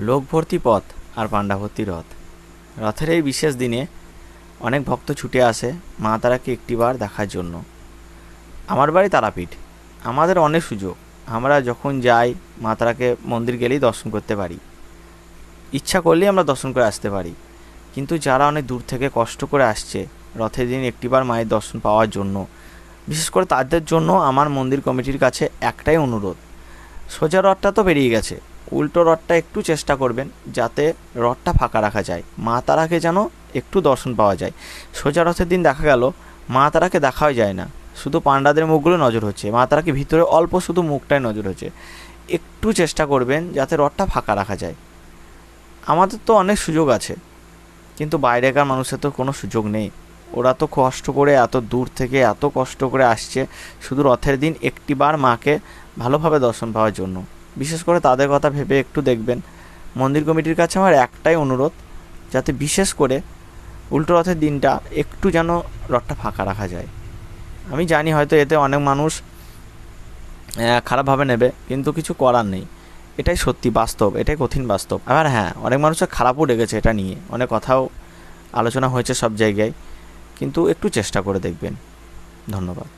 লোক ভর্তি পথ আর পাণ্ডা ভর্তি রথ। রথের এই বিশেষ দিনে অনেক ভক্ত ছুটে আসে মা তারাকে একটিবার দেখার জন্য। আমার বাড়ি তারাপীঠ। আমাদের অনেক সুযোগ। আমরা যখন যাই, মা তারাকে মন্দির গেলেই দর্শন করতে পারি। ইচ্ছা করলেই আমরা দর্শন করে আসতে পারি। কিন্তু যারা অনেক দূর থেকে কষ্ট করে আসছে রথের দিন একটিবার মায়ের দর্শন পাওয়ার জন্য, বিশেষ করে তাদের জন্য আমার মন্দির কমিটির কাছে একটাই অনুরোধ। সোজা রথটা তো বেরিয়ে গেছে। উল্টো রথটা একটু চেষ্টা করবেন যাতে রথটা ফাঁকা রাখা যায়। মা তারাকে যেন একটু দর্শন পাওয়া যায়। সোজা রথের দিন দেখা গেল, মা তারাকে দেখাও যায় না। শুধু পাণ্ডাদের মুখগুলো নজর হচ্ছে। মা তারাকে ভিতরে অল্প শুধু মুখটাই নজর হচ্ছে। একটু চেষ্টা করবেন যাতে রথটা ফাঁকা রাখা যায়। আমাদের তো অনেক সুযোগ আছে, কিন্তু বাইরেকার মানুষের তো কোনো সুযোগ নেই। ওরা তো কষ্ট করে এত দূর থেকে এত কষ্ট করে আসছে শুধু রথের দিন একটিবার মাকে ভালোভাবে দর্শন পাওয়ার জন্য। বিশেষ করে তাদের কথা ভেবে একটু দেখবেন। মন্দির কমিটির কাছে আমার একটাই অনুরোধ, যাতে বিশেষ করে উল্টো রথের দিনটা একটু যেন রথটা ফাঁকা রাখা যায়। আমি জানি হয়তো এতে অনেক মানুষ খারাপভাবে নেবে, কিন্তু কিছু করার নেই। এটাই সত্যি বাস্তব, এটাই কঠিন বাস্তব। আবার হ্যাঁ অনেক মানুষের খারাপও লেগেছে এটা নিয়ে। অনেক কথাও আলোচনা হয়েছে সব জায়গায়, কিন্তু একটু চেষ্টা করে দেখবেন। ধন্যবাদ।